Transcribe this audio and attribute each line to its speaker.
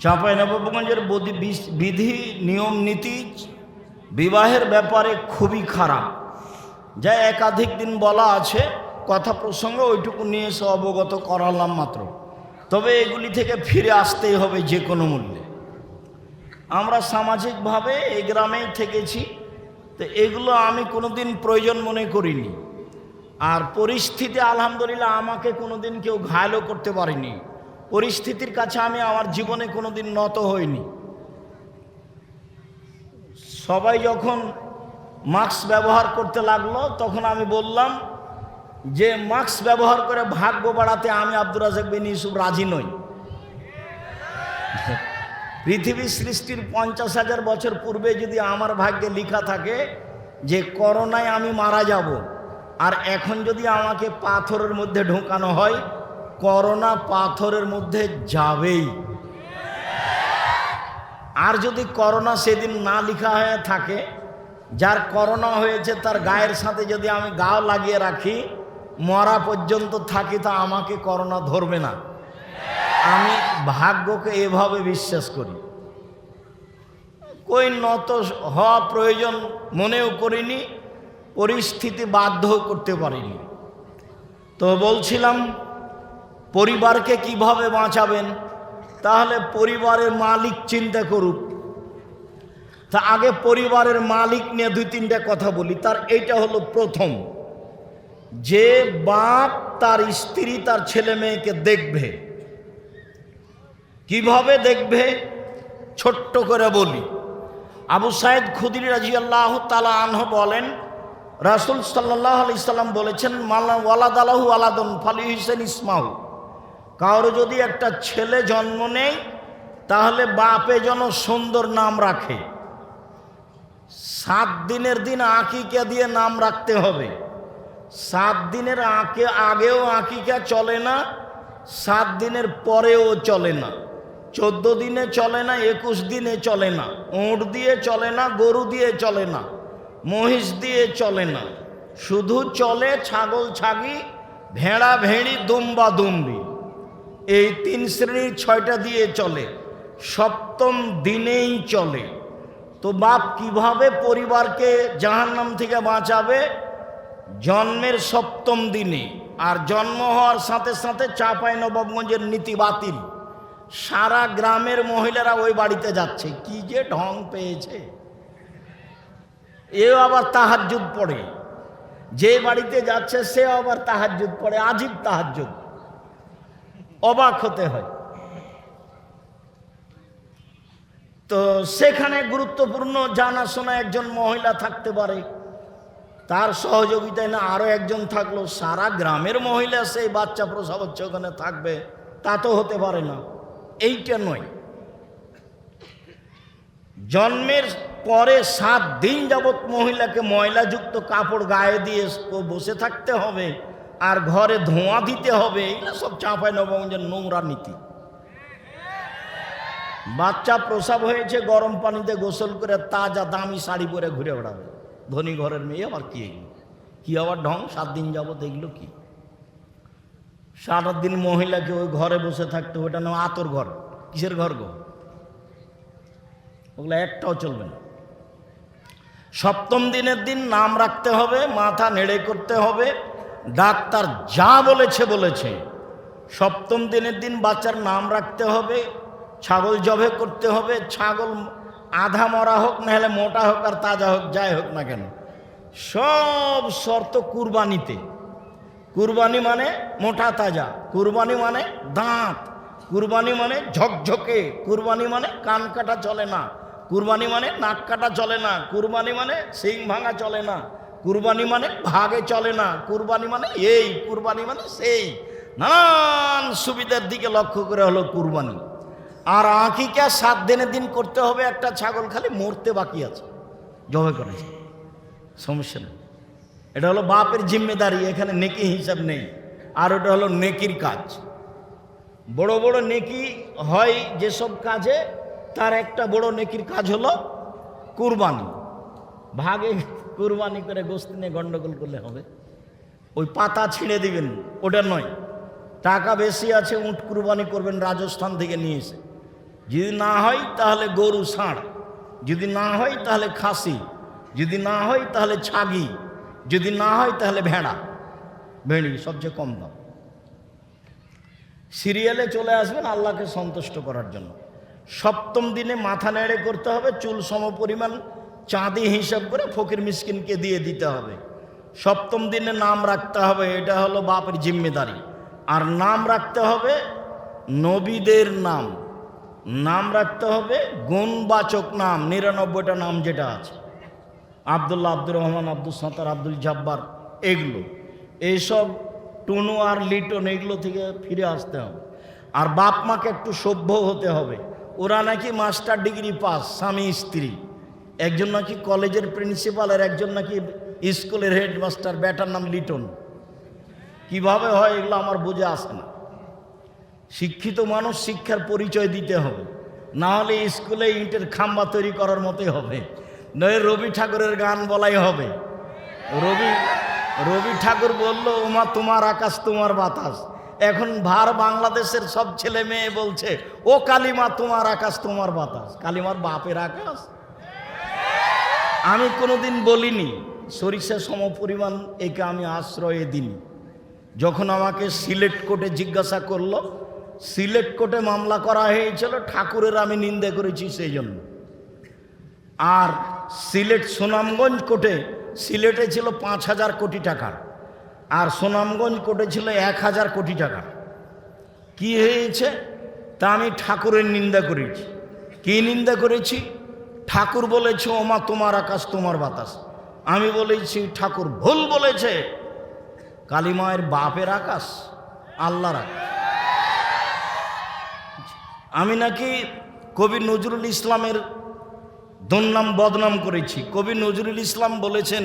Speaker 1: চাঁপাইনবাবগঞ্জের বদি- বিস- বিধি, নিয়ম, নীতি বিবাহের ব্যাপারে খুবই খারাপ। যা একাধিক দিন বলা আছে, কথা প্রসঙ্গে ওইটুকু নিয়ে এসে অবগত করালাম মাত্র। তবে এগুলি থেকে ফিরে আসতেই হবে যে কোনো মূল্যে। আমরা সামাজিকভাবে এই গ্রামেই থেকেছি, তো এগুলো আমি কোনোদিন প্রয়োজন মনে করিনি। আর পরিস্থিতি আলহামদুলিল্লাহ আমাকে কোনোদিন কেউ ঘায়লও করতে পারেনি। পরিস্থিতির কাছে আমি আমার জীবনে কোনোদিন নত হইনি। সবাই যখন মাস্ক ব্যবহার করতে লাগল, তখন আমি বললাম যে, মাস্ক ব্যবহার করে ভাগ্য বাড়াতে আমি আব্দুর রাজাক বিন ইউসুফ রাজি নই। পৃথিবী সৃষ্টির পঞ্চাশ হাজার বছর পূর্বে যদি আমার ভাগ্যে লেখা থাকে যে, করোনায় আমি মারা যাব, আর এখন যদি আমাকে পাথরের মধ্যে ঢোকানো হয় করোনা পাথরের মধ্যে যাবেই। আর যদি করোনা সেদিন না লিখা হয়ে থাকে, যার করোনা হয়েছে তার গায়ের সাথে যদি আমি গাও লাগিয়ে রাখি, মরা পর্যন্ত থাকি তা আমাকে করোনা ধরবে না। আমি ভাগ্যকে এভাবে বিশ্বাস করি। কই নত হওয়া প্রয়োজন মনেও করিনি, পরিস্থিতি বাধ্য করতে পারিনি। তো বলছিলাম পরিবারকে কীভাবে বাঁচাবেন? তাহলে পরিবারের মালিক চিন্তা করুক। তা আগে পরিবারের মালিক নিয়ে দুই তিনটা কথা বলি। তার এইটা হলো প্রথম, যে বাপ তার স্ত্রী তার ছেলে মেয়েকে দেখবে। কীভাবে দেখবে? ছোট্ট করে বলি। আবু সাইদ খুদির রাজি আল্লাহ তালা আনহ বলেন, রাসুল সাল্লাহ আলি সাল্লাম বলেছেন মালা ওয়ালাদ আলাহু আলাদন ফালি হুসেন ইসমাহু। কারও যদি একটা ছেলে জন্ম নেয় তাহলে বাপে যেন সুন্দর নাম রাখে। সাত দিনের দিন আঁকিকা দিয়ে নাম রাখতে হবে। সাত দিনের আঁকে আগেও আঁকিকা চলে না, সাত দিনের পরেও চলে না। চোদ্দ দিনে চলে না, একুশ দিনে চলে না। ওঁট দিয়ে চলে না, গরু দিয়ে চলে না। মহিষ দিয়ে চলে না। শুধু চলে ছাগল ছাগি, ভেড়া ভেড়ি, দুম্বা দুম্বি। এই তিন শ্রেণির ছয়টা দিয়ে চলে, সপ্তম দিনেই চলে। তো বাপ কীভাবে পরিবারকে জাহান্নাম থেকে বাঁচাবে? জন্মের সপ্তম দিনে, আর জন্ম হওয়ার সাথে সাথে চাপাই নবাবগঞ্জের নীতি বাতিল। সারা গ্রামের মহিলারা ওই বাড়িতে যাচ্ছে। কি যে ঢং পেয়েছে। এও আবার তাহাজ্জুদ পড়ে। যে বাড়িতে যাচ্ছে সে আবার তাহার তাহাজ্জুদ পড়ে, আজীব তাহাজ্জুদ। অবাক হতে হয়। তো সেখানে গুরুত্বপূর্ণ জানাশোনা একজন মহিলা থাকতে পারে। তার সহযোগিতায় না আরও একজন থাকল। সারা গ্রামের মহিলা সেই বাচ্চা প্রসব হচ্ছে, ওখানে থাকবে। তা তো হতে পারে না। এইটা নয়। জন্মের পরে সাত দিন যাবৎ মহিলাকে ময়লাযুক্ত কাপড় গায়ে দিয়ে বসে থাকতে হবে। আর ঘরে ধোঁয়া দিতে হবে, এগুলো সব চাঁপাই নবগঞ্জের নোংরা নীতি। বাচ্চা প্রসাব হয়েছে, গরম পানিতে গোসল করে তাজা দামি শাড়ি পরে ঘুরে বেড়াবে। ধনী ঘরের মেয়ে আবার কি এগুলো? কি আবার ঢং? সাত দিন যাবত এগুলো কি? সারা দিন মহিলাকে ওই ঘরে বসে থাকতে ওটা না আতর ঘর? কিসের ঘর গো? ওগুলো একটাও চলবে না। সপ্তম দিনের দিন নাম রাখতে হবে, মাথা নেড়ে করতে হবে ডাক্তার যা বলেছে বলেছে। সপ্তম দিনের দিন বাচ্চার নাম রাখতে হবে, ছাগল জবে করতে হবে, ছাগল আধা মরা হোক না হলে মোটা হোক আর তাজা হোক, যাই হোক না কেন। সব শর্ত কুরবানিতে। কুরবানি মানে মোটা তাজা, কুরবানি মানে দাঁত, কুরবানি মানে ঝকঝকে, কুরবানি মানে কান কাটা চলে না, কুরবানি মানে নাক কাটা চলে না, কুরবানি মানে সিং ভাঙা চলে না। কুরবানি মানে ভাগে চলে না, কুরবানি মানে এই, কুরবানি মানে সেই। নানান সুবিধার দিকে লক্ষ্য করে হলো কুরবানি। আর আঁকিকা সাত দিনের দিন করতে হবে, একটা ছাগল খালি মরতে বাকি আছে। জবে করেছে সমস্যা নেই। এটা হলো বাপের জিম্মেদারি, এখানে নেকি হিসাব নেই। আর ওটা হলো নেকির কাজ। বড় বড় নেকি হয় যেসব কাজে, তার একটা বড় নেকির কাজ হলো কুরবানি। ভাগে কুরবানি করে গোস্ত নিয়ে গন্ডগোল করলে হবে। ওই পাতা ছিঁড়ে দিবেন, ওটা নয়। টাকা বেশি আছে, উঁট কুরবানি করবেন, রাজস্থান থেকে নিয়ে এসে। যদি না হয়, তাহলে গরু ষাঁড়। যদি না হয়, তাহলে খাসি। যদি না হয়, তাহলে ছাগি। যদি না হয়, তাহলে ভেড়া। ভেড়ি, সবচেয়ে কম দাম। সিরিয়ালে চলে আসবেন আল্লাহকে সন্তুষ্ট করার জন্য। সপ্তম দিনে মাথা নেড়ে করতে হবে, চুল সম পরিমাণ চাঁদি হিসাব করে ফকির মিসকিনকে দিয়ে দিতে হবে। সপ্তম দিনে নাম রাখতে হবে, এটা হলো বাপের জিম্মেদারি। আর নাম রাখতে হবে নবীদের নাম। নাম রাখতে হবে গুণবাচক নাম, নিরানব্বইটা নাম যেটা আছে। আবদুল্লাহ আব্দুর রহমান, আব্দুল সাঁতার, আব্দুল জাব্বার, এগুলো। এইসব টুনু আর লিটন এগুলো থেকে ফিরে আসতে হবে। আর বাপ মাকে একটু সভ্য হতে হবে। ওরা নাকি মাস্টার ডিগ্রি পাস, স্বামী স্ত্রী। একজন নাকি কলেজের প্রিন্সিপাল আর একজন নাকি স্কুলের হেডমাস্টার, ব্যাটার নাম লিটন। কীভাবে হয় এগুলো আমার বুঝে আসে না। শিক্ষিত মানুষ শিক্ষার পরিচয় দিতে হবে। না হলে স্কুলে ইটের খাম্বা তৈরি করার মতোই হবে। নয়, রবি ঠাকুরের গান বলাই হবে। রবি রবি ঠাকুর বলল ওমা তোমার আকাশ, তোমার বাতাস। এখন ভার বাংলাদেশের সব ছেলে মেয়ে বলছে, ও কালিমা, তোমার আকাশ, তোমার বাতাস। কালিমার বাপের আকাশ। আমি কোনোদিন বলিনি, সরিষা সম পরিমাণ একে আমি আশ্রয়ে দিনি যখন আমাকে সিলেট কোর্টে জিজ্ঞাসা করল, সিলেট কোর্টে মামলা করা হয়েছিল, ঠাকুরের আমি নিন্দে করেছি সেই জন্য আর সিলেট সুনামগঞ্জ কোর্টে, সিলেটে ছিল পাঁচ হাজার কোটি টাকা, আর সুনামগঞ্জ কোর্টে ছিল এক হাজার কোটি টাকা। কি হয়েছে? তা আমি ঠাকুরের নিন্দা করেছি। কি নিন্দা করেছি? ঠাকুর বলেছে ওমা তোমার আকাশ, তোমার বাতাস। আমি বলেছি, ঠাকুর ভুল বলেছে। কালিমায়ের বাপের আকাশ, আল্লাহর আকাশ। আমি নাকি কবি নজরুল ইসলামের দুর্নাম, বদনাম করেছি। কবি নজরুল ইসলাম বলেছেন